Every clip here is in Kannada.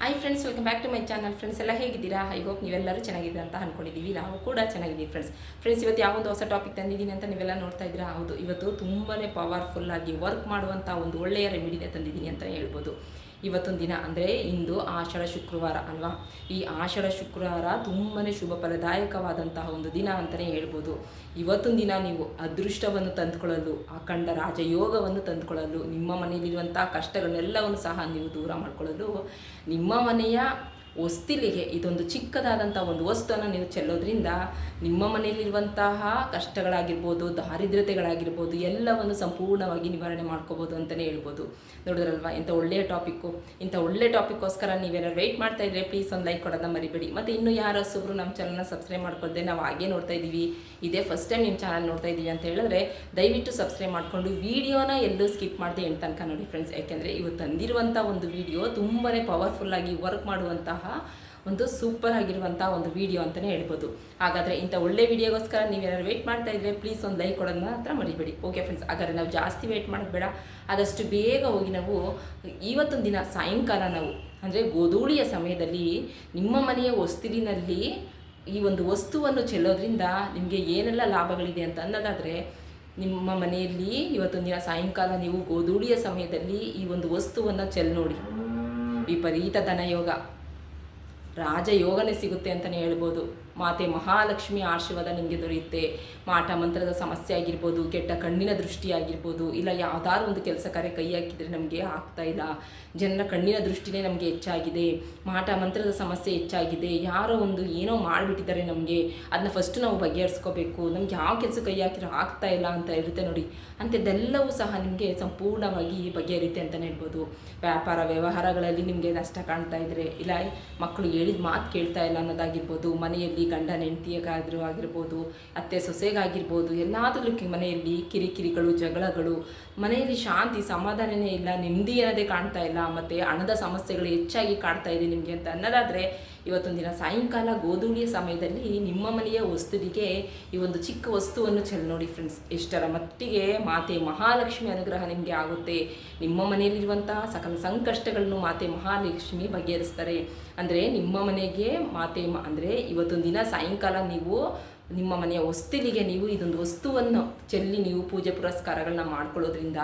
Hi friends welcome back to my channel friends ಎಲ್ಲ ಹೇಗಿದ್ದೀರಾ? ಐ ಹೋಪ್ ನೀವೆಲ್ಲರೂ ಚೆನ್ನಾಗಿದ್ದೀರಾ ಅಂತ ಅಂದ್ಕೊಂಡಿದ್ದೀವಿ ನಾವು ಕೂಡ ಚೆನ್ನಾಗಿದ್ದೀವಿ ಫ್ರೆಂಡ್ಸ್ ಫ್ರೆಂಡ್ಸ್ ಇವತ್ತು ಯಾವೊಂದು ಹೊಸ ಟಾಪಿಕ್ ತಂದಿದ್ದೀನಿ ಅಂತ ನೀವೆಲ್ಲ ನೋಡ್ತಾ ಇದ್ದೀರಾ? ಹೌದು, ಇವತ್ತು ತುಂಬಾ ಪವರ್ಫುಲ್ ಆಗಿ ವರ್ಕ್ ಮಾಡುವಂಥ ಒಂದು ಒಳ್ಳೆಯ ರೆಮಿಡಿನೇ ತಂದಿದ್ದೀನಿ ಅಂತ ಹೇಳ್ಬೋದು. ಇವತ್ತೊಂದು ದಿನ ಅಂದರೆ ಇಂದು ಆಷಾಢ ಶುಕ್ರವಾರ ಅಲ್ವಾ? ಈ ಆಷಾಢ ಶುಕ್ರವಾರ ತುಂಬಾ ಶುಭ ಫಲದಾಯಕವಾದಂತಹ ಒಂದು ದಿನ ಅಂತಲೇ ಹೇಳ್ಬೋದು. ಇವತ್ತೊಂದು ದಿನ ನೀವು ಅದೃಷ್ಟವನ್ನು ತಂದುಕೊಳ್ಳಲು ಅಖಂಡ ರಾಜಯೋಗವನ್ನು ತಂದುಕೊಳ್ಳಲು, ನಿಮ್ಮ ಮನೆಯಲ್ಲಿರುವಂಥ ಕಷ್ಟಗಳನ್ನೆಲ್ಲವನ್ನು ಸಹ ನೀವು ದೂರ ಮಾಡಿಕೊಳ್ಳಲು, ನಿಮ್ಮ ಮನೆಯ ಹೊಸ್ತಿಲಿಗೆ ಇದೊಂದು ಚಿಕ್ಕದಾದಂಥ ಒಂದು ವಸ್ತುವನ್ನು ನೀವು ಚೆಲ್ಲೋದ್ರಿಂದ ನಿಮ್ಮ ಮನೆಯಲ್ಲಿರುವಂತಹ ಕಷ್ಟಗಳಾಗಿರ್ಬೋದು, ದಾರಿದ್ರ್ಯತೆಗಳಾಗಿರ್ಬೋದು, ಎಲ್ಲವನ್ನು ಸಂಪೂರ್ಣವಾಗಿ ನಿವಾರಣೆ ಮಾಡ್ಕೋಬೋದು ಅಂತಲೇ ಹೇಳ್ಬೋದು. ನೋಡಿದ್ರಲ್ವಾ? ಇಂಥ ಒಳ್ಳೆಯ ಟಾಪಿಕ್ಕು ಇಂಥ ಒಳ್ಳೆಯ ಟಾಪಿಕ್ಕೋಸ್ಕರ ನೀವೆಲ್ಲ ವೆಯ್ಟ್ ಮಾಡ್ತಾ ಇದ್ರೆ ಪ್ಲೀಸ್ ಒಂದು ಲೈಕ್ ಕೊಡೋದನ್ನ ಮರಿಬೇಡಿ. ಮತ್ತು ಇನ್ನೂ ಯಾರು ಹೊಸಬ್ರು ನಮ್ಮ ಚಾನಲ್ನ ಸಬ್ಸ್ಕ್ರೈಬ್ ಮಾಡ್ಕೊಳ್ದೆ ನಾವು ಹಾಗೆ ನೋಡ್ತಾ ಇದ್ದೀವಿ. ಇದೇ ಫಸ್ಟ್ ಟೈಮ್ ನಿಮ್ಮ ಚಾನಲ್ ನೋಡ್ತಾ ಇದ್ದೀವಿ ಅಂತ ಹೇಳಿದ್ರೆ ದಯವಿಟ್ಟು ಸಬ್ಸ್ಕ್ರೈಬ್ ಮಾಡಿಕೊಂಡು ವೀಡಿಯೋನ ಎಲ್ಲೂ ಸ್ಕಿಪ್ ಮಾಡದೆ ಎಂಟು ತನಕ ನೋಡಿ ಫ್ರೆಂಡ್ಸ್ ಯಾಕೆಂದರೆ ಇವತ್ತು ತಂದಿರುವಂಥ ಒಂದು ವಿಡಿಯೋ ತುಂಬಾ ಪವರ್ಫುಲ್ಲಾಗಿ ವರ್ಕ್ ಮಾಡುವಂತಹ ಒಂದು ಸೂಪರ್ ಆಗಿರುವಂಥ ಒಂದು ವಿಡಿಯೋ ಅಂತಲೇ ಹೇಳ್ಬೋದು. ಹಾಗಾದರೆ ಇಂಥ ಒಳ್ಳೆ ವಿಡಿಯೋಗೋಸ್ಕರ ನೀವೇನಾದ್ರು ವೇಟ್ ಮಾಡ್ತಾ ಇದ್ರೆ ಪ್ಲೀಸ್ ಒಂದು ಲೈಕ್ ಕೊಡೋದನ್ನ ಹತ್ರ ಮರಿಬೇಡಿ. ಓಕೆ ಫ್ರೆಂಡ್ಸ್ ಹಾಗಾದರೆ ನಾವು ಜಾಸ್ತಿ ವೇಟ್ ಮಾಡೋದು ಆದಷ್ಟು ಬೇಗ ಹೋಗಿ ನಾವು ಇವತ್ತೊಂದು ದಿನ ಸಾಯಂಕಾಲ ನಾವು, ಅಂದರೆ ಗೋಧೂಳಿಯ ಸಮಯದಲ್ಲಿ ನಿಮ್ಮ ಮನೆಯ ಹೊಸ್ತಿಲಿನಲ್ಲಿ ಈ ಒಂದು ವಸ್ತುವನ್ನು ಚೆಲ್ಲೋದ್ರಿಂದ ನಿಮಗೆ ಏನೆಲ್ಲ ಲಾಭಗಳಿದೆ ಅಂತ ಅನ್ನೋದಾದರೆ, ನಿಮ್ಮ ಮನೆಯಲ್ಲಿ ಇವತ್ತೊಂದು ದಿನ ಸಾಯಂಕಾಲ ನೀವು ಗೋಧೂಳಿಯ ಸಮಯದಲ್ಲಿ ಈ ಒಂದು ವಸ್ತುವನ್ನು ಚೆಲ್ಲ ನೋಡಿ. ವಿಪರೀತ ಧನಯೋಗ. ರಾಜಯೋಗನೇ ಸಿಗುತ್ತೆ ಅಂತಲೇ ಹೇಳ್ಬೋದು. ಮಾತೆ ಮಹಾಲಕ್ಷ್ಮಿ ಆಶೀರ್ವಾದ ನಿಮಗೆ ದೊರೆಯುತ್ತೆ. ಮಾಟ ಮಂತ್ರದ ಸಮಸ್ಯೆ ಆಗಿರ್ಬೋದು, ಕೆಟ್ಟ ಕಣ್ಣಿನ ದೃಷ್ಟಿ ಆಗಿರ್ಬೋದು, ಇಲ್ಲ ಯಾವ್ದಾದ್ರು ಒಂದು ಕೆಲಸ ಕಾರ್ಯ ಕೈ ಹಾಕಿದರೆ ನಮಗೆ ಆಗ್ತಾ ಇಲ್ಲ. ಜನರ ಕಣ್ಣಿನ ದೃಷ್ಟಿನೇ ನಮಗೆ ಹೆಚ್ಚಾಗಿದೆ. ಮಾಟ ಮಂತ್ರದ ಸಮಸ್ಯೆ ಹೆಚ್ಚಾಗಿದೆ. ಯಾರೋ ಒಂದು ಏನೋ ಮಾಡಿಬಿಟ್ಟಿದ್ದಾರೆ ನಮಗೆ. ಅದನ್ನ ಫಸ್ಟ್ ನಾವು ಬಗೆಹರಿಸ್ಕೋಬೇಕು. ನಮ್ಗೆ ಯಾವ ಕೆಲಸ ಕೈ ಹಾಕಿರೋ ಆಗ್ತಾ ಇಲ್ಲ ಅಂತ ಇರುತ್ತೆ ನೋಡಿ. ಅಂಥದ್ದೆಲ್ಲವೂ ಸಹ ನಿಮಗೆ ಸಂಪೂರ್ಣವಾಗಿ ಬಗೆಹರಿಯುತ್ತೆ ಅಂತಲೇ ಹೇಳ್ಬೋದು. ವ್ಯಾಪಾರ ವ್ಯವಹಾರಗಳಲ್ಲಿ ನಿಮಗೆ ನಷ್ಟ ಕಾಣ್ತಾ ಇದ್ರೆ, ಇಲ್ಲ ಮಕ್ಕಳು ಹೇಳಿದ ಮಾತು ಕೇಳ್ತಾ ಇಲ್ಲ ಅನ್ನೋದಾಗಿರ್ಬೋದು, ಮನೆಯಲ್ಲಿ ಗಂಡ ಹೆಂಡತಿಯಾಗಾದರೂ ಆಗಿರ್ಬೋದು, ಅತ್ತೆ ಸೊಸೆಗಾಗಿರ್ಬೋದು ಎಲ್ಲಾದ್ರಲ್ಲೂ ಮನೆಯಲ್ಲಿ ಕಿರಿಕಿರಿಗಳು, ಜಗಳಗಳು, ಮನೆಯಲ್ಲಿ ಶಾಂತಿ, ಸಮಾಧಾನನೇ ಇಲ್ಲ, ನೆಮ್ಮದಿ ಅನ್ನೋದೇ ಕಾಣ್ತಾ ಇಲ್ಲ, ಮತ್ತು ಹಣದ ಸಮಸ್ಯೆಗಳು ಹೆಚ್ಚಾಗಿ ಕಾಡ್ತಾ ಇದೆ ನಿಮಗೆ ಅಂತ ಅನ್ನೋದಾದರೆ ಇವತ್ತೊಂದು ದಿನ ಸಾಯಂಕಾಲ ಗೋಧೂಳಿಯ ಸಮಯದಲ್ಲಿ ನಿಮ್ಮ ಮನೆಯ ವಸ್ತುವಿಗೆ ಈ ಒಂದು ಚಿಕ್ಕ ವಸ್ತುವನ್ನು ಚೆಲ್ ನೋಡಿ ಫ್ರೆಂಡ್ಸ್ ಎಷ್ಟರ ಮಟ್ಟಿಗೆ ಮಾತೆ ಮಹಾಲಕ್ಷ್ಮಿ ಅನುಗ್ರಹ ನಿಮಗೆ ಆಗುತ್ತೆ. ನಿಮ್ಮ ಮನೆಯಲ್ಲಿರುವಂತಹ ಸಕಲ ಸಂಕಷ್ಟಗಳನ್ನು ಮಾತೆ ಮಹಾಲಕ್ಷ್ಮಿ ಬಗೆಹರಿಸ್ತಾರೆ. ಅಂದರೆ ನಿಮ್ಮ ಮನೆಗೆ ಮಾತೆ ಅಂದರೆ ಇವತ್ತೊಂದು ದಿನ ಸಾಯಂಕಾಲ ನೀವು ನಿಮ್ಮ ಮನೆಯ ಹೊಸ್ತಿಲಿಗೆ ನೀವು ಇದೊಂದು ವಸ್ತುವನ್ನು ಚೆಲ್ಲಿ ನೀವು ಪೂಜೆ ಪುರಸ್ಕಾರಗಳನ್ನ ಮಾಡ್ಕೊಳ್ಳೋದ್ರಿಂದ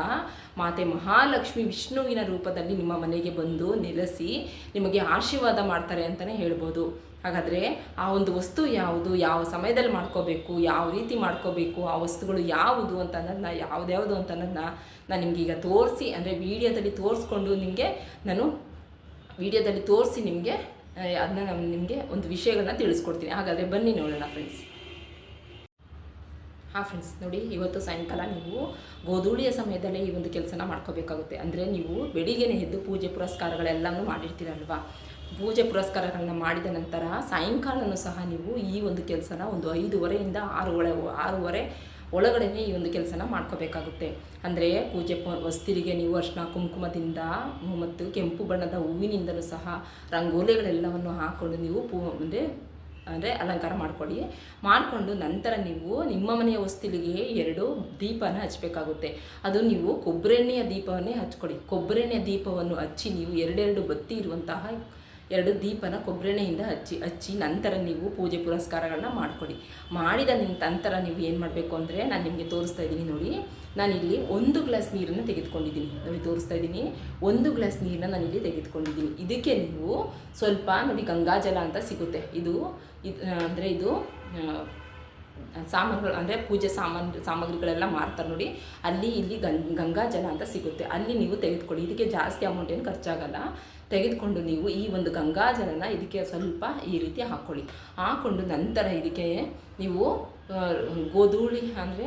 ಮಾತೆ ಮಹಾಲಕ್ಷ್ಮಿ ವಿಷ್ಣುವಿನ ರೂಪದಲ್ಲಿ ನಿಮ್ಮ ಮನೆಗೆ ಬಂದು ನೆಲೆಸಿ ನಿಮಗೆ ಆಶೀರ್ವಾದ ಮಾಡ್ತಾರೆ ಅಂತಲೇ ಹೇಳ್ಬೋದು. ಹಾಗಾದರೆ ಆ ಒಂದು ವಸ್ತು ಯಾವುದು, ಯಾವ ಸಮಯದಲ್ಲಿ ಮಾಡ್ಕೋಬೇಕು, ಯಾವ ರೀತಿ ಮಾಡ್ಕೋಬೇಕು, ಆ ವಸ್ತುಗಳು ಯಾವುದು ಅಂತ ಅನ್ನೋದನ್ನ ಯಾವುದ್ಯಾವುದು ಅಂತ ಅನ್ನೋದನ್ನ ನಾನು ನಿಮಗೆ ಈಗ ತೋರಿಸಿ, ಅಂದರೆ ವಿಡಿಯೋದಲ್ಲಿ ತೋರಿಸ್ಕೊಂಡು ನಿಮಗೆ ನಾನು ವಿಡಿಯೋದಲ್ಲಿ ತೋರಿಸಿ ನಿಮಗೆ ಅದನ್ನ ನಾನು ನಿಮಗೆ ಒಂದು ವಿಷಯಗಳನ್ನ ತಿಳಿಸ್ಕೊಡ್ತೀನಿ. ಹಾಗಾದರೆ ಬನ್ನಿ ನೋಡೋಣ ಫ್ರೆಂಡ್ಸ್ ಹಾಂ ಫ್ರೆಂಡ್ಸ್ ನೋಡಿ, ಇವತ್ತು ಸಾಯಂಕಾಲ ನೀವು ಗೋಧೂಳಿಯ ಸಮಯದಲ್ಲೇ ಈ ಒಂದು ಕೆಲಸನ ಮಾಡ್ಕೋಬೇಕಾಗುತ್ತೆ. ಅಂದರೆ ನೀವು ಬೆಳಿಗ್ಗೆನೇ ಎದ್ದು ಪೂಜೆ ಪುರಸ್ಕಾರಗಳೆಲ್ಲವೂ ಮಾಡಿರ್ತೀರಲ್ವಾ? ಪೂಜೆ ಪುರಸ್ಕಾರಗಳನ್ನ ಮಾಡಿದ ನಂತರ ಸಾಯಂಕಾಲನೂ ಸಹ ನೀವು ಈ ಒಂದು ಕೆಲಸನ ಒಂದು ಐದುವರೆಯಿಂದ ಆರು ಒಳ ಆರೂವರೆ ಒಳಗಡೆನೇ ಈ ಒಂದು ಕೆಲಸನ ಮಾಡ್ಕೋಬೇಕಾಗುತ್ತೆ. ಅಂದರೆ ಪೂಜೆ ವಸ್ತಿರಿಗೆ ನೀವು ಅರ್ಶಿನ, ಕುಂಕುಮದಿಂದ ಮತ್ತು ಕೆಂಪು ಬಣ್ಣದ ಹೂವಿನಿಂದಲೂ ಸಹ ರಂಗೋಲಿಗಳೆಲ್ಲವನ್ನು ಹಾಕ್ಕೊಂಡು ನೀವು ಪೂ, ಅಂದರೆ ಅಂದರೆ ಅಲಂಕಾರ ಮಾಡಿಕೊಡಿ ಮಾಡಿಕೊಂಡು ನಂತರ ನೀವು ನಿಮ್ಮ ಮನೆಯ ಹೊಸ್ತಿಲಿಗೆ ಎರಡು ದೀಪನ ಹಚ್ಚಬೇಕಾಗುತ್ತೆ ಅದು ನೀವು ಕೊಬ್ಬರೆಣ್ಣೆಯ ದೀಪವನ್ನೇ ಹಚ್ಕೊಳ್ಳಿ. ಕೊಬ್ಬರೆಣ್ಣೆಯ ದೀಪವನ್ನು ಹಚ್ಚಿ ನೀವು ಎರಡೆರಡು ಬತ್ತಿ ಇರುವಂತಹ ಎರಡು ದೀಪನ ಕೊಬ್ಬರೆಣ್ಣೆಯಿಂದ ಹಚ್ಚಿ ಹಚ್ಚಿ ನಂತರ ನೀವು ಪೂಜೆ ಪುರಸ್ಕಾರಗಳನ್ನ ಮಾಡಿಕೊಡಿ. ಮಾಡಿದ ನಿಮ್ಮ ನಂತರ ನೀವು ಏನು ಮಾಡಬೇಕು ಅಂದರೆ ನಾನು ನಿಮಗೆ ತೋರಿಸ್ತಾ ಇದ್ದೀನಿ ನೋಡಿ. ನಾನಿಲ್ಲಿ ಒಂದು ಗ್ಲಾಸ್ ನೀರನ್ನು ತೆಗೆದುಕೊಂಡಿದ್ದೀನಿ. ನೋಡಿ, ತೋರಿಸ್ತಾ ಇದ್ದೀನಿ. ಒಂದು ಗ್ಲಾಸ್ ನೀರನ್ನ ನಾನಿಲ್ಲಿ ತೆಗೆದುಕೊಂಡಿದ್ದೀನಿ. ಇದಕ್ಕೆ ನೀವು ಸ್ವಲ್ಪ, ನೋಡಿ ಗಂಗಾಜಲ ಅಂತ ಸಿಗುತ್ತೆ. ಇದು ಇದು ಅಂದರೆ ಇದು ಸಾಮಾನುಗಳು, ಅಂದರೆ ಪೂಜೆ ಸಾಮಾನು, ಸಾಮಗ್ರಿಗಳೆಲ್ಲ ಮಾರ್ತಾರೆ ನೋಡಿ. ಅಲ್ಲಿ ಇಲ್ಲಿ ಗಂಗಾ ಜಲ ಅಂತ ಸಿಗುತ್ತೆ. ಅಲ್ಲಿ ನೀವು ತೆಗೆದುಕೊಳ್ಳಿ. ಇದಕ್ಕೆ ಜಾಸ್ತಿ ಅಮೌಂಟ್ ಏನು ಖರ್ಚಾಗಲ್ಲ. ತೆಗೆದುಕೊಂಡು ನೀವು ಈ ಒಂದು ಗಂಗಾ ಜಲನ ಇದಕ್ಕೆ ಸ್ವಲ್ಪ ಈ ರೀತಿ ಹಾಕ್ಕೊಳ್ಳಿ ಹಾಕ್ಕೊಂಡು ನಂತರ ಇದಕ್ಕೆ ನೀವು ಗೋಧೂಳಿ ಅಂದರೆ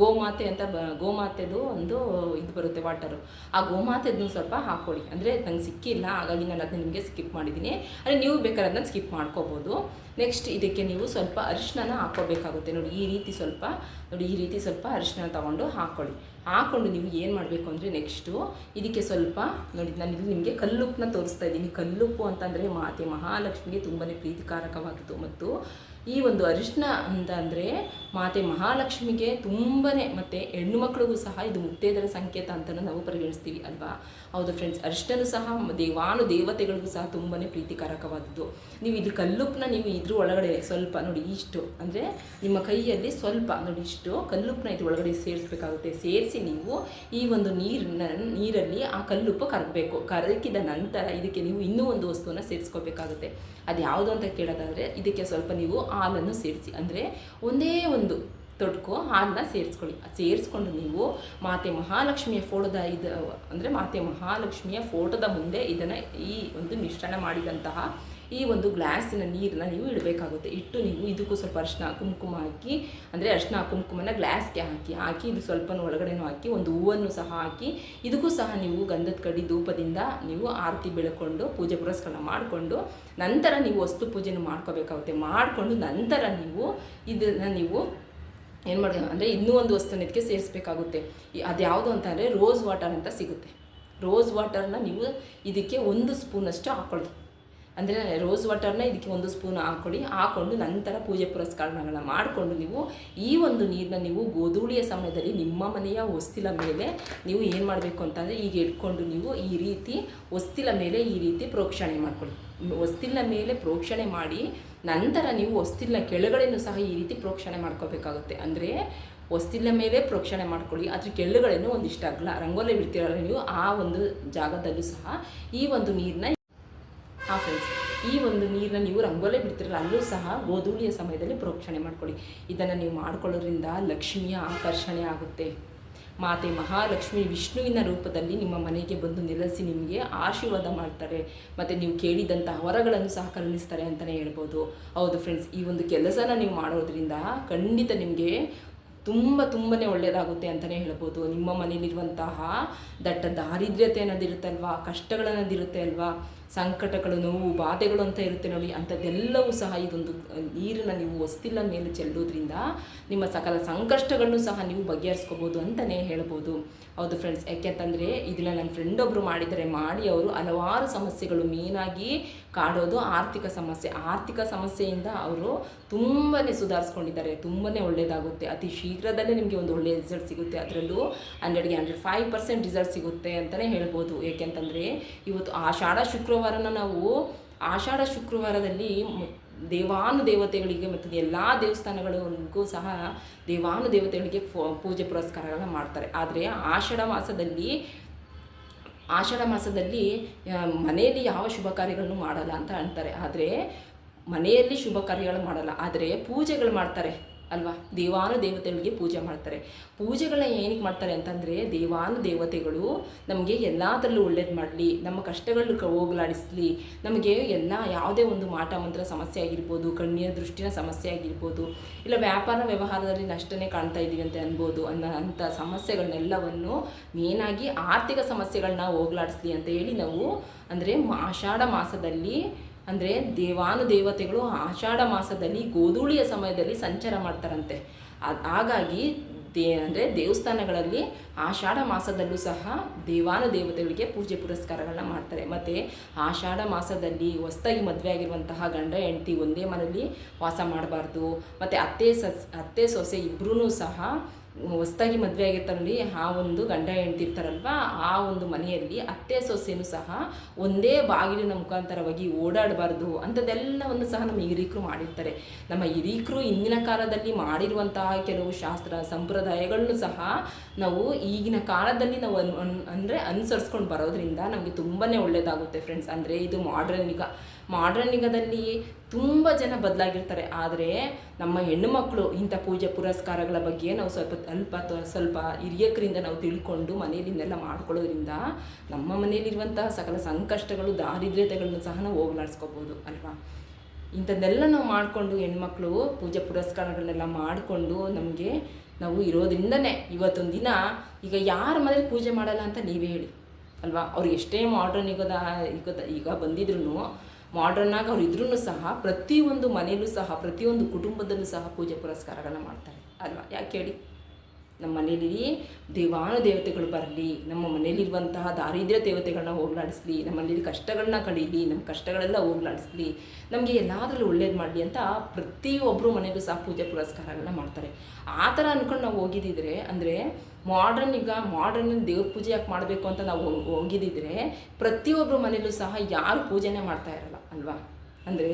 ಗೋಮಾತೆ ಅಂತ ಬ, ಗೋಮಾತೆದು ಒಂದು ಇದು ಬರುತ್ತೆ ವಾಟರು ಆ ಗೋಮಾತೆದನ್ನು ಸ್ವಲ್ಪ ಹಾಕ್ಕೊಳ್ಳಿ ಅಂದರೆ ನಂಗೆ ಸಿಕ್ಕಿಲ್ಲ, ಹಾಗಾಗಿ ನಾನು ಅದನ್ನ ನಿಮಗೆ ಸ್ಕಿಪ್ ಮಾಡಿದ್ದೀನಿ ಅಂದರೆ ನೀವು ಬೇಕಾದ್ರೆ ಅದನ್ನ ಸ್ಕಿಪ್ ಮಾಡ್ಕೋಬೋದು. ನೆಕ್ಸ್ಟ್ ಇದಕ್ಕೆ ನೀವು ಸ್ವಲ್ಪ ಅರಿಶಿನ ಹಾಕ್ಕೋಬೇಕಾಗುತ್ತೆ. ನೋಡಿ, ಈ ರೀತಿ ಸ್ವಲ್ಪ, ನೋಡಿ, ಈ ರೀತಿ ಸ್ವಲ್ಪ ಅರಿಶಿನ ತಗೊಂಡು ಹಾಕ್ಕೊಳ್ಳಿ ಹಾಕೊಂಡು ನೀವು ಏನು ಮಾಡಬೇಕು ಅಂದರೆ ನೆಕ್ಸ್ಟು ಇದಕ್ಕೆ ಸ್ವಲ್ಪ, ನೋಡಿ, ನಾನು ಇಲ್ಲಿ ನಿಮಗೆ ಕಲ್ಲುಪ್ಪನ್ನ ತೋರಿಸ್ತಾ ಇದ್ದೀನಿ. ಕಲ್ಲುಪ್ಪು ಅಂತಂದರೆ ಮಾತೆ ಮಹಾಲಕ್ಷ್ಮಿಗೆ ತುಂಬಾ ಪ್ರೀತಿಕಾರಕವಾಗಿತ್ತು ಮತ್ತು ಈ ಒಂದು ಅರಿಶಿನ ಅಂತ ಅಂದರೆ ಮಾತೆ ಮಹಾಲಕ್ಷ್ಮಿಗೆ ತುಂಬಾ ಮತ್ತು ಹೆಣ್ಣು ಮಕ್ಕಳಿಗೂ ಸಹ ಇದು ಮುತ್ತೈದರ ಸಂಕೇತ ಅಂತಲೂ ನಾವು ಪರಿಗಣಿಸ್ತೀವಿ ಅಲ್ವಾ? ಹೌದು ಫ್ರೆಂಡ್ಸ್ ಅರಿಶಿನೂ ಸಹ ದೇವಾನು ದೇವತೆಗಳಿಗೂ ಸಹ ತುಂಬಾ ಪ್ರೀತಿಕಾರಕವಾದದ್ದು. ನೀವು ಇದು ಕಲ್ಲುಪ್ನ ನೀವು ಇದ್ರ ಒಳಗಡೆ ಸ್ವಲ್ಪ ನೋಡಿ ಇಷ್ಟು, ಅಂದರೆ ನಿಮ್ಮ ಕೈಯಲ್ಲಿ ಸ್ವಲ್ಪ ನೋಡಿ ಇಷ್ಟು ಕಲ್ಲುಪ್ನ ಇದ್ರ ಒಳಗಡೆ ಸೇರಿಸ್ಬೇಕಾಗುತ್ತೆ. ಸೇರಿಸಿ ನೀವು ಈ ಒಂದು ನೀರನ್ನ ನೀರಲ್ಲಿ ಆ ಕಲ್ಲುಪ್ಪು ಕರಗಬೇಕು. ಕರಗಿದ ನಂತರ ಇದಕ್ಕೆ ನೀವು ಇನ್ನೂ ಒಂದು ವಸ್ತುವನ್ನು ಸೇರಿಸ್ಕೋಬೇಕಾಗುತ್ತೆ. ಅದು ಯಾವುದು ಅಂತ ಕೇಳೋದಾದರೆ ಇದಕ್ಕೆ ಸ್ವಲ್ಪ ನೀವು ಹಾಲನ್ನು ಸೇರಿಸಿ. ಅಂದರೆ ಒಂದೇ ಒಂದು ತೊಟ್ಕೊ ಹಾಲನ್ನ ಸೇರಿಸ್ಕೊಳ್ಳಿ. ಸೇರಿಸ್ಕೊಂಡು ನೀವು ಮಾತೆ ಮಹಾಲಕ್ಷ್ಮಿಯ ಫೋಟೋದ ಇದು, ಅಂದರೆ ಮಾತೆ ಮಹಾಲಕ್ಷ್ಮಿಯ ಫೋಟೋದ ಮುಂದೆ ಇದನ್ನು ಈ ಒಂದು ಮಿಶ್ರಣ ಮಾಡಿದಂತಹ ಈ ಒಂದು ಗ್ಲಾಸಿನ ನೀರನ್ನ ನೀವು ಇಡಬೇಕಾಗುತ್ತೆ. ಇಟ್ಟು ನೀವು ಇದಕ್ಕೂ ಸ್ವಲ್ಪ ಅರಿಶಿನ, ಕುಂಕುಮ ಹಾಕಿ, ಅಂದರೆ ಅರಿಶಿನ, ಕುಂಕುಮನ ಗ್ಲಾಸ್ಗೆ ಹಾಕಿ ಹಾಕಿ ಇದು ಸ್ವಲ್ಪ ಒಳಗಡೆನೂ ಹಾಕಿ, ಒಂದು ಹೂವನ್ನು ಸಹ ಹಾಕಿ, ಇದಕ್ಕೂ ಸಹ ನೀವು ಗಂಧದ ಕಡಿ ಧೂಪದಿಂದ ನೀವು ಆರತಿ ಬೆಳ್ಕೊಂಡು ಪೂಜೆ ಪುರಸ್ಕಾರ ಮಾಡಿಕೊಂಡು, ನಂತರ ನೀವು ವಸ್ತು ಪೂಜೆನೂ ಮಾಡ್ಕೋಬೇಕಾಗುತ್ತೆ. ಮಾಡಿಕೊಂಡು ನಂತರ ನೀವು ಇದನ್ನು ನೀವು ಏನು ಮಾಡಿ ಅಂದರೆ ಇನ್ನೂ ಒಂದು ವಸ್ತುನ ಇದಕ್ಕೆ ಸೇರಿಸ್ಬೇಕಾಗುತ್ತೆ. ಅದು ಯಾವುದು ಅಂತ ಅಂದರೆ ರೋಸ್ ವಾಟರ್ ಅಂತ ಸಿಗುತ್ತೆ. ರೋಸ್ ವಾಟರ್ನ ನೀವು ಇದಕ್ಕೆ ಒಂದು ಸ್ಪೂನಷ್ಟು ಹಾಕ್ಕೊಳ್ಳಿ ಅಂದರೆ ರೋಸ್ ವಾಟರ್ನ ಇದಕ್ಕೆ ಒಂದು ಸ್ಪೂನ್ ಹಾಕೊಳ್ಳಿ ಹಾಕೊಂಡು ನಂತರ ಪೂಜೆ ಪುರಸ್ಕಾರಗಳನ್ನ ಮಾಡಿಕೊಂಡು ನೀವು ಈ ಒಂದು ನೀರನ್ನ ನೀವು ಗೋಧೂಳಿಯ ಸಮಯದಲ್ಲಿ ನಿಮ್ಮ ಮನೆಯ ಹೊಸ್ತಿಲ ಮೇಲೆ ನೀವು ಏನು ಮಾಡಬೇಕು ಅಂತಂದರೆ ಈಗ ಇಟ್ಕೊಂಡು ನೀವು ಈ ರೀತಿ ಹೊಸ್ತಿಲ ಮೇಲೆ ಈ ರೀತಿ ಪ್ರೋಕ್ಷಣೆ ಮಾಡ್ಕೊಳ್ಳಿ ಹೊಸ್ತಿಲ ಮೇಲೆ ಪ್ರೋಕ್ಷಣೆ ಮಾಡಿ ನಂತರ ನೀವು ಹೊಸ್ತಿಲ ಕೆಳಗಡೆನೂ ಸಹ ಈ ರೀತಿ ಪ್ರೋಕ್ಷಣೆ ಮಾಡ್ಕೋಬೇಕಾಗುತ್ತೆ. ಅಂದರೆ ಹೊಸ್ತಿಲ ಮೇಲೆ ಪ್ರೋಕ್ಷಣೆ ಮಾಡ್ಕೊಳ್ಳಿ ಅದ್ರ ಕೆಳಗಡೆನೂ ಒಂದಿಷ್ಟು ಅಗಲ ರಂಗೋಲಿ ಬಿಡ್ತೀರಲ್ಲ ನೀವು ಆ ಒಂದು ಜಾಗದಲ್ಲೂ ಸಹ ಈ ಒಂದು ನೀರನ್ನ ಹಾಂ ಫ್ರೆಂಡ್ಸ್ ಈ ಒಂದು ನೀರನ್ನ ನೀವು ರಂಗೋಲೆ ಬಿಡ್ತಿರಲ್ಲ, ಅಲ್ಲೂ ಸಹ ಗೋಧೂಳಿಯ ಸಮಯದಲ್ಲಿ ಪ್ರೋಕ್ಷಣೆ ಮಾಡ್ಕೊಳ್ಳಿ. ಇದನ್ನು ನೀವು ಮಾಡ್ಕೊಳ್ಳೋದ್ರಿಂದ ಲಕ್ಷ್ಮಿಯ ಆಕರ್ಷಣೆ ಆಗುತ್ತೆ. ಮಾತೆ ಮಹಾಲಕ್ಷ್ಮಿ ವಿಷ್ಣುವಿನ ರೂಪದಲ್ಲಿ ನಿಮ್ಮ ಮನೆಗೆ ಬಂದು ನೆಲೆಸಿ ನಿಮಗೆ ಆಶೀರ್ವಾದ ಮಾಡ್ತಾರೆ. ಮತ್ತು ನೀವು ಕೇಳಿದಂಥ ವರಗಳನ್ನು ಸಹ ಕರುಣಿಸ್ತಾರೆ ಅಂತಲೇ ಹೇಳ್ಬೋದು. ಹೌದು ಫ್ರೆಂಡ್ಸ್ ಈ ಒಂದು ಕೆಲಸನ ನೀವು ಮಾಡೋದ್ರಿಂದ ಖಂಡಿತ ನಿಮಗೆ ತುಂಬ ತುಂಬಾ ಒಳ್ಳೆಯದಾಗುತ್ತೆ ಅಂತಲೇ ಹೇಳ್ಬೋದು. ನಿಮ್ಮ ಮನೇಲಿರುವಂತಹ ದಟ್ಟ ದಾರಿದ್ರ್ಯತೆ ಅನ್ನೋದಿರುತ್ತಲ್ವಾ, ಕಷ್ಟಗಳನ್ನೋದಿರುತ್ತೆ ಅಲ್ವಾ? ಸಂಕಟಗಳು, ನೋವು, ಬಾಧೆಗಳು ಅಂತ ಇರುತ್ತೆ ನೋಡಿ, ಅಂಥದ್ದೆಲ್ಲವೂ ಸಹ ಇದೊಂದು ನೀರನ್ನು ನೀವು ಹೊಸ್ತಿಲ್ಲ ಮೇಲೆ ಚೆಲ್ಲೋದ್ರಿಂದ ನಿಮ್ಮ ಸಕಲ ಸಂಕಷ್ಟಗಳನ್ನು ಸಹ ನೀವು ಬಗೆಹರಿಸ್ಕೋಬೋದು ಅಂತಲೇ ಹೇಳ್ಬೋದು. ಹೌದು ಫ್ರೆಂಡ್ಸ್ ಯಾಕೆಂತಂದರೆ ಇದನ್ನು ನನ್ನ ಫ್ರೆಂಡ್ ಒಬ್ಬರು ಮಾಡಿದರೆ ಮಾಡಿ ಅವರು ಹಲವಾರು ಸಮಸ್ಯೆಗಳು ಮೇನಾಗಿ ಕಾಡೋದು ಆರ್ಥಿಕ ಸಮಸ್ಯೆ. ಆರ್ಥಿಕ ಸಮಸ್ಯೆಯಿಂದ ಅವರು ತುಂಬಾ ಸುಧಾರಿಸ್ಕೊಂಡಿದ್ದಾರೆ ತುಂಬಾ ಒಳ್ಳೆಯದಾಗುತ್ತೆ ಅತಿ ಶೀಘ್ರದಲ್ಲೇ ನಿಮಗೆ ಒಂದು ಒಳ್ಳೆಯ ರಿಸಲ್ಟ್ ಸಿಗುತ್ತೆ. ಅದರಲ್ಲೂ ಹಂಡ್ರೆಡ್ಗೆ ಹಂಡ್ರೆಡ್ ಫೈವ್ ಪರ್ಸೆಂಟ್ ರಿಸಲ್ಟ್ ಸಿಗುತ್ತೆ ಅಂತಲೇ ಹೇಳ್ಬೋದು. ಏಕೆಂತಂದರೆ ಇವತ್ತು ಆಷಾಢ ಶುಕ್ರವಾರನ ನಾವು ಆಷಾಢ ಶುಕ್ರವಾರದಲ್ಲಿ ದೇವಾನು ದೇವತೆಗಳಿಗೆ ಮತ್ತು ಎಲ್ಲ ದೇವಸ್ಥಾನಗಳಿಗೂ ಸಹ ದೇವಾನು ದೇವತೆಗಳಿಗೆ ಪೂಜೆ ಪುರಸ್ಕಾರಗಳನ್ನ ಮಾಡ್ತಾರೆ. ಆದರೆ ಆಷಾಢ ಮಾಸದಲ್ಲಿ ಆಷಾಢ ಮಾಸದಲ್ಲಿ ಮನೆಯಲ್ಲಿ ಯಾವ ಶುಭ ಕಾರ್ಯಗಳನ್ನು ಮಾಡಲ್ಲ ಅಂತ ಅಂತಾರೆ. ಆದರೆ ಮನೆಯಲ್ಲಿ ಶುಭ ಕಾರ್ಯಗಳು ಮಾಡಲ್ಲ. ಆದರೆ ಪೂಜೆಗಳು ಮಾಡ್ತಾರೆ. ಅಲ್ವಾ? ದೇವಾನು ದೇವತೆಗಳಿಗೆ ಪೂಜೆ ಮಾಡ್ತಾರೆ. ಪೂಜೆಗಳನ್ನ ಏನಕ್ಕೆ ಮಾಡ್ತಾರೆ ಅಂತಂದರೆ ದೇವಾನು ದೇವತೆಗಳು ನಮಗೆ ಎಲ್ಲದರಲ್ಲೂ ಒಳ್ಳೇದು ಮಾಡಲಿ, ನಮ್ಮ ಕಷ್ಟಗಳು ಹೋಗಲಾಡಿಸ್ಲಿ, ನಮಗೆ ಎಲ್ಲ ಯಾವುದೇ ಒಂದು ಮಾಟ ಮಂತ್ರ ಸಮಸ್ಯೆ ಆಗಿರ್ಬೋದು, ಕಣ್ಣಿನ ದೃಷ್ಟಿನ ಸಮಸ್ಯೆ ಆಗಿರ್ಬೋದು, ಇಲ್ಲ ವ್ಯಾಪಾರ ವ್ಯವಹಾರದಲ್ಲಿ ನಷ್ಟನೇ ಕಾಣ್ತಾ ಇದ್ದೀವಿ ಅಂತ ಅನ್ಬೋದು, ಅನ್ನೋ ಅಂಥ ಸಮಸ್ಯೆಗಳನ್ನೆಲ್ಲವನ್ನು ಮೇನಾಗಿ ಆರ್ಥಿಕ ಸಮಸ್ಯೆಗಳನ್ನ ಹೋಗಲಾಡಿಸ್ಲಿ ಅಂತ ಹೇಳಿ ನಾವು ಅಂದರೆ ಆಷಾಢ ಮಾಸದಲ್ಲಿ ಅಂದರೆ ದೇವಾನು ದೇವತೆಗಳು ಆಷಾಢ ಮಾಸದಲ್ಲಿ ಗೋಧೂಳಿಯ ಸಮಯದಲ್ಲಿ ಸಂಚಾರ ಮಾಡ್ತಾರಂತೆ. ಹಾಗಾಗಿ ದೇ, ಅಂದರೆ ದೇವಸ್ಥಾನಗಳಲ್ಲಿ ಆಷಾಢ ಮಾಸದಲ್ಲೂ ಸಹ ದೇವಾನು ದೇವತೆಗಳಿಗೆ ಪೂಜೆ ಪುರಸ್ಕಾರಗಳನ್ನ ಮಾಡ್ತಾರೆ. ಮತ್ತು ಆಷಾಢ ಮಾಸದಲ್ಲಿ ಹೊಸ್ತಾಗಿ ಮದುವೆ ಆಗಿರುವಂತಹ ಗಂಡ, ಹೆಂಡತಿ ಒಂದೇ ಮನೆಯಲ್ಲಿ ವಾಸ ಮಾಡಬಾರ್ದು. ಮತ್ತು ಅತ್ತೆ, ಸಸ್, ಅತ್ತೆ, ಸೊಸೆ ಇಬ್ಬರೂ ಸಹ ಹೊಸ್ದಾಗಿ ಮದುವೆ ಆಗಿರ್ತಾರಲ್ಲಿ ಆ ಒಂದು ಗಂಡ ಹೆಂಡ್ತಿರ್ತಾರಲ್ವ ಆ ಒಂದು ಮನೆಯಲ್ಲಿ ಅತ್ತೆ ಸೊಸೆನೂ ಸಹ ಒಂದೇ ಬಾಗಿಲಿನ ಮುಖಾಂತರವಾಗಿ ಓಡಾಡಬಾರ್ದು ಅಂಥದ್ದೆಲ್ಲವನ್ನು ಸಹ ನಮ್ಮ ಹಿರೀಕರು ಮಾಡಿರ್ತಾರೆ. ನಮ್ಮ ಹಿರೀಕರು ಇಂದಿನ ಕಾಲದಲ್ಲಿ ಮಾಡಿರುವಂತಹ ಕೆಲವು ಶಾಸ್ತ್ರ ಸಂಪ್ರದಾಯಗಳನ್ನು ಸಹ ನಾವು ಈಗಿನ ಕಾಲದಲ್ಲಿ ನಾವು ಅನ್ ಅಂದರೆ ಅನುಸರಿಸ್ಕೊಂಡು ಬರೋದ್ರಿಂದ ನಮಗೆ ತುಂಬಾ ಒಳ್ಳೆಯದಾಗುತ್ತೆ ಫ್ರೆಂಡ್ಸ್ ಅಂದರೆ ಇದು ಮಾಡ್ರನ್ ಈಗ ಮಾಡ್ರನ್ ಯುಗದಲ್ಲಿ ತುಂಬ ಜನ ಬದಲಾಗಿರ್ತಾರೆ. ಆದರೆ ನಮ್ಮ ಹೆಣ್ಣು ಮಕ್ಕಳು ಇಂಥ ಪೂಜೆ ಪುರಸ್ಕಾರಗಳ ಬಗ್ಗೆ ನಾವು ಸ್ವಲ್ಪ ಅಲ್ಪ ಸ್ವಲ್ಪ ಹಿರಿಯಕರಿಂದ ನಾವು ತಿಳ್ಕೊಂಡು ಮನೆಯಲ್ಲಿಂದೆಲ್ಲ ಮಾಡ್ಕೊಳ್ಳೋದ್ರಿಂದ ನಮ್ಮ ಮನೆಯಲ್ಲಿರುವಂತಹ ಸಕಲ ಸಂಕಷ್ಟಗಳು, ದಾರಿದ್ರ್ಯತೆಗಳನ್ನು ಸಹ ನಾವು ಹೋಗಲಾಡಿಸ್ಕೋಬೋದು, ಅಲ್ವಾ? ಇಂಥದ್ದೆಲ್ಲ ನಾವು ಮಾಡಿಕೊಂಡು ಹೆಣ್ಮಕ್ಳು ಪೂಜೆ ಪುರಸ್ಕಾರಗಳನ್ನೆಲ್ಲ ಮಾಡಿಕೊಂಡು ನಮಗೆ ನಾವು ಇರೋದ್ರಿಂದನೇ ಇವತ್ತೊಂದು ದಿನ ಈಗ ಯಾರ ಮನೇಲಿ ಪೂಜೆ ಮಾಡಲ್ಲ ಅಂತ ನೀವೇ ಹೇಳಿ, ಅಲ್ವಾ? ಅವ್ರು ಎಷ್ಟೇ ಮಾಡ್ರನ್ ಯುಗದ ಈಗ ಈಗ ಬಂದಿದ್ರು ಮಾಡ್ರನ್ನಾಗಿ ಅವ್ರು ಇದ್ರೂ ಸಹ ಪ್ರತಿಯೊಂದು ಮನೆಯಲ್ಲೂ ಸಹ ಪ್ರತಿಯೊಂದು ಕುಟುಂಬದಲ್ಲೂ ಸಹ ಪೂಜೆ ಪುರಸ್ಕಾರಗಳನ್ನ ಮಾಡ್ತಾರೆ. ಅಲ್ವಾ? ಯಾಕೆ ಹೇಳಿ? ನಮ್ಮ ಮನೆಯಲ್ಲಿ ದೇವಾನು ದೇವತೆಗಳು ಬರಲಿ, ನಮ್ಮ ಮನೆಯಲ್ಲಿರುವಂತಹ ದಾರಿದ್ರ್ಯ ದೇವತೆಗಳನ್ನ ಹೋಗ್ಲಾಡಿಸ್ಲಿ, ನಮ್ಮ ಮನೇಲಿ ಕಷ್ಟಗಳನ್ನ ಕಳೀಲಿ ನಮ್ಮ ಕಷ್ಟಗಳೆಲ್ಲ ಹೋಗ್ಲಾಡಿಸ್ಲಿ, ನಮಗೆ ಎಲ್ಲಾದರೂ ಒಳ್ಳೇದು ಮಾಡಲಿ ಅಂತ ಪ್ರತಿಯೊಬ್ಬರು ಮನೆಗೂ ಸಹ ಪೂಜೆ ಪುರಸ್ಕಾರಗಳನ್ನ ಮಾಡ್ತಾರೆ. ಆ ಥರ ಅಂದ್ಕೊಂಡು ನಾವು ಹೋಗಿದ್ದಿದ್ರೆ ಅಂದರೆ ಮಾಡ್ರನ್ ಈಗ ಮಾಡ್ರನ್ ದೇವ್ರ ಪೂಜೆ ಯಾಕೆ ಮಾಡಬೇಕು ಅಂತ ನಾವು ಹೋಗ್- ಹೋಗಿದ್ದಿದ್ರೆ ಪ್ರತಿಯೊಬ್ಬರ ಮನೇಲೂ ಸಹ ಯಾರು ಪೂಜೆನೇ ಮಾಡ್ತಾ ಇರಲ್ಲ, ಅಲ್ವಾ? ಅಂದರೆ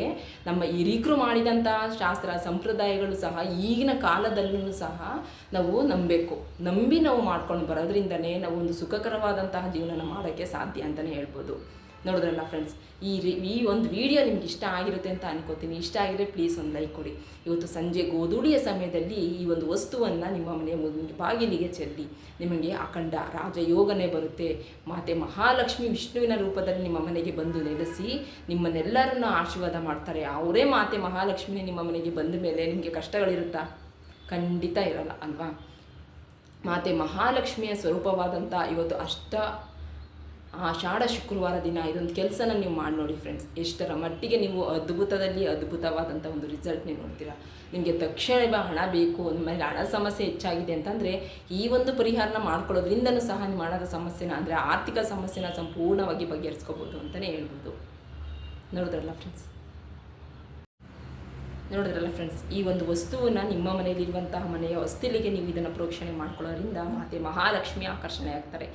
ನಮ್ಮ ಹಿರೀಕರು ಮಾಡಿದಂಥ ಶಾಸ್ತ್ರ, ಸಂಪ್ರದಾಯಗಳು ಸಹ ಈಗಿನ ಕಾಲದಲ್ಲೂ ಸಹ ನಾವು ನಂಬಬೇಕು. ನಂಬಿ ನಾವು ಮಾಡ್ಕೊಂಡು ಬರೋದ್ರಿಂದನೇ ನಾವು ಒಂದು ಸುಖಕರವಾದಂತಹ ಜೀವನನ ಮಾಡೋಕ್ಕೆ ಸಾಧ್ಯ ಅಂತಲೇ ಹೇಳ್ಬೋದು. ನೋಡಿದ್ರಲ್ಲ ಫ್ರೆಂಡ್ಸ್ ಈ ರೀ, ಈ ಒಂದು ವಿಡಿಯೋ ನಿಮ್ಗೆ ಇಷ್ಟ ಆಗಿರುತ್ತೆ ಅಂತ ಅನ್ಕೋತೀನಿ. ಇಷ್ಟ ಆಗಿದ್ರೆ ಪ್ಲೀಸ್ ಒಂದು ಲೈಕ್ ಕೊಡಿ. ಇವತ್ತು ಸಂಜೆ ಗೋಧೂಳಿಯ ಸಮಯದಲ್ಲಿ ಈ ಒಂದು ವಸ್ತುವನ್ನು ನಿಮ್ಮ ಮನೆಯ ಬಾಗಿಲಿಗೆ ಚೆಲ್ಲಿ. ನಿಮಗೆ ಅಖಂಡ ರಾಜಯೋಗನೇ ಬರುತ್ತೆ. ಮಾತೆ ಮಹಾಲಕ್ಷ್ಮಿ ವಿಷ್ಣುವಿನ ರೂಪದಲ್ಲಿ ನಿಮ್ಮ ಮನೆಗೆ ಬಂದು ನೆಲೆಸಿ, ನಿಮ್ಮನ್ನೆಲ್ಲರನ್ನು ಆಶೀರ್ವಾದ ಮಾಡ್ತಾರೆ. ಅವರೇ ಮಾತೆ ಮಹಾಲಕ್ಷ್ಮಿ ನಿಮ್ಮ ಮನೆಗೆ ಬಂದ ಮೇಲೆ ನಿಮಗೆ ಕಷ್ಟಗಳಿರುತ್ತಾ? ಖಂಡಿತ ಇರಲ್ಲ, ಅಲ್ವಾ? ಮಾತೆ ಮಹಾಲಕ್ಷ್ಮಿಯ ಸ್ವರೂಪವಾದಂಥ ಇವತ್ತು ಅಷ್ಟ ಆಷಾಢ ಶುಕ್ರವಾರ ದಿನ ಇದೊಂದು ಕೆಲಸನ ನೀವು ಮಾಡಿ ನೋಡಿ ಫ್ರೆಂಡ್ಸ್ ಎಷ್ಟರ ಮಟ್ಟಿಗೆ ನೀವು ಅದ್ಭುತದಲ್ಲಿ ಅದ್ಭುತವಾದಂಥ ಒಂದು ರಿಸಲ್ಟ್ ನೀವು ನೋಡ್ತೀರಾ. ನಿಮಗೆ ತಕ್ಷಣ ಹಣ ಬೇಕು ಆಮೇಲೆ ಹಣ ಸಮಸ್ಯೆ ಹೆಚ್ಚಾಗಿದೆ ಅಂತಂದರೆ ಈ ಒಂದು ಪರಿಹಾರನ ಮಾಡ್ಕೊಳ್ಳೋದ್ರಿಂದನೂ ಸಹ ನಿಮ್ಮ ಹಣದ ಸಮಸ್ಯೆನ ಅಂದರೆ ಆರ್ಥಿಕ ಸಮಸ್ಯೆನ ಸಂಪೂರ್ಣವಾಗಿ ಬಗೆಹರಿಸ್ಕೋಬೋದು ಅಂತಲೇ ಹೇಳ್ಬೋದು. ನೋಡಿದ್ರಲ್ಲ ಫ್ರೆಂಡ್ಸ್ ನೋಡಿದ್ರಲ್ಲ ಫ್ರೆಂಡ್ಸ್ ಈ ಒಂದು ವಸ್ತುವನ್ನು ನಿಮ್ಮ ಮನೆಯಲ್ಲಿರುವಂತಹ ಮನೆಯ ಹೊಸ್ತಿಲಿಗೆ ನೀವು ಇದನ್ನು ಪ್ರೋಕ್ಷಣೆ ಮಾಡ್ಕೊಳ್ಳೋದ್ರಿಂದ ಮಾತೆ ಮಹಾಲಕ್ಷ್ಮಿ ಆಕರ್ಷಣೆ ಆಗ್ತಾರೆ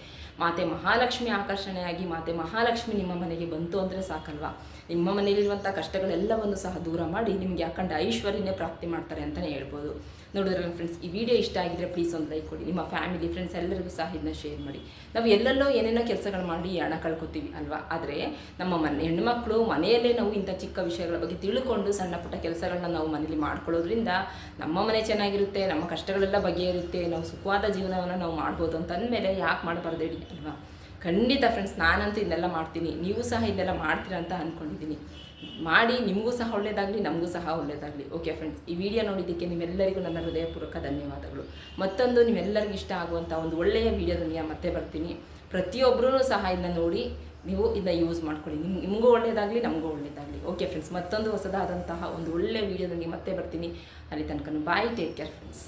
ಮಾತೆ ಮಹಾಲಕ್ಷ್ಮಿ ಆಕರ್ಷಣೆಯಾಗಿ ಮಾತೆ ಮಹಾಲಕ್ಷ್ಮಿ ನಿಮ್ಮ ಮನೆಗೆ ಬಂತು ಅಂದರೆ ಸಾಕಲ್ವಾ? ನಿಮ್ಮ ಮನೆಯಲ್ಲಿರುವಂಥ ಕಷ್ಟಗಳೆಲ್ಲವನ್ನು ಸಹ ದೂರ ಮಾಡಿ ನಿಮಗೆ ಅಖಂಡ ಐಶ್ವರ್ಯನೇ ಪ್ರಾಪ್ತಿ ಮಾಡ್ತಾರೆ ಅಂತಲೇ ಹೇಳ್ಬೋದು. ನೋಡಿದ್ರಲ್ಲ ಫ್ರೆಂಡ್ಸ್ ಈ ವಿಡಿಯೋ ಇಷ್ಟ ಆಗಿದ್ರೆ ಪ್ಲೀಸ್ ಒಂದು ಲೈಕ್ ಕೊಡಿ. ನಿಮ್ಮ ಫ್ಯಾಮಿಲಿ ಫ್ರೆಂಡ್ಸ್ ಎಲ್ಲರಿಗೂ ಸಹ ಇದನ್ನ ಶೇರ್ ಮಾಡಿ. ನಾವು ಎಲ್ಲೆಲ್ಲೋ ಏನೇನೋ ಕೆಲಸಗಳು ಮಾಡಿ ಹಣ ಕಳ್ಕೊತೀವಿ ಅಲ್ವಾ? ಆದರೆ ನಮ್ಮ ಮನೆ, ಹೆಣ್ಮಕ್ಳು ಮನೆಯಲ್ಲೇ ನಾವು ಇಂಥ ಚಿಕ್ಕ ವಿಷಯಗಳ ಬಗ್ಗೆ ತಿಳ್ಕೊಂಡು ಸಣ್ಣ ಪುಟ್ಟ ಕೆಲಸಗಳನ್ನ ನಾವು ಮನೇಲಿ ಮಾಡ್ಕೊಳ್ಳೋದ್ರಿಂದ ನಮ್ಮ ಮನೆ ಚೆನ್ನಾಗಿರುತ್ತೆ, ನಮ್ಮ ಕಷ್ಟಗಳೆಲ್ಲ ಬಗೆಯಿರುತ್ತೆ ನಾವು ಸುಖವಾದ ಜೀವನವನ್ನು ನಾವು ಮಾಡ್ಬೋದು ಅಂತ ಅಂದಮೇಲೆ ಯಾಕೆ ಮಾಡಬಾರ್ದು ಹೇಳಿ ಅಲ್ವಾ? ಖಂಡಿತ ಫ್ರೆಂಡ್ಸ್ ನಾನಂತೂ ಇದನ್ನೆಲ್ಲ ಮಾಡ್ತೀನಿ. ನೀವು ಸಹ ಇದನ್ನೆಲ್ಲ ಮಾಡ್ತೀರಾ ಅಂತ ಅಂದ್ಕೊಂಡಿದ್ದೀನಿ ಮಾಡಿ ನಿಮಗೂ ಸಹ ಒಳ್ಳೆಯದಾಗಲಿ ನಮಗೂ ಸಹ ಒಳ್ಳೆಯದಾಗಲಿ ಓಕೆ ಫ್ರೆಂಡ್ಸ್ ಈ ವಿಡಿಯೋ ನೋಡಿದ್ದಕ್ಕೆ ನಿಮ್ಮೆಲ್ಲರಿಗೂ ನನ್ನ ಹೃದಯಪೂರ್ವಕ ಧನ್ಯವಾದಗಳು. ಮತ್ತೊಂದು ನಿಮ್ಮೆಲ್ಲರಿಗೂ ಇಷ್ಟ ಆಗುವಂಥ ಒಂದು ಒಳ್ಳೆಯ ವಿಡಿಯೋದೊಂದಿಗೆ ಮತ್ತೆ ಬರ್ತೀನಿ. ಪ್ರತಿಯೊಬ್ಬರೂ ಸಹ ಇದನ್ನ ನೋಡಿ ನೀವು ಇದನ್ನ ಯೂಸ್ ಮಾಡ್ಕೊಳ್ಳಿ. ನಿಮ್, ನಿಮಗೂ ಒಳ್ಳೆಯದಾಗಲಿ ನಮಗೂ ಒಳ್ಳೆಯದಾಗಲಿ ಓಕೆ ಫ್ರೆಂಡ್ಸ್ ಮತ್ತೊಂದು ಹೊಸದಾದಂತಹ ಒಂದು ಒಳ್ಳೆಯ ವಿಡಿಯೋದೊಂದಿಗೆ ಮತ್ತೆ ಬರ್ತೀನಿ. ಅಲ್ಲಿ ತನಕ ಬಾಯ್ ಟೇಕ್ ಕೇರ್ ಫ್ರೆಂಡ್ಸ್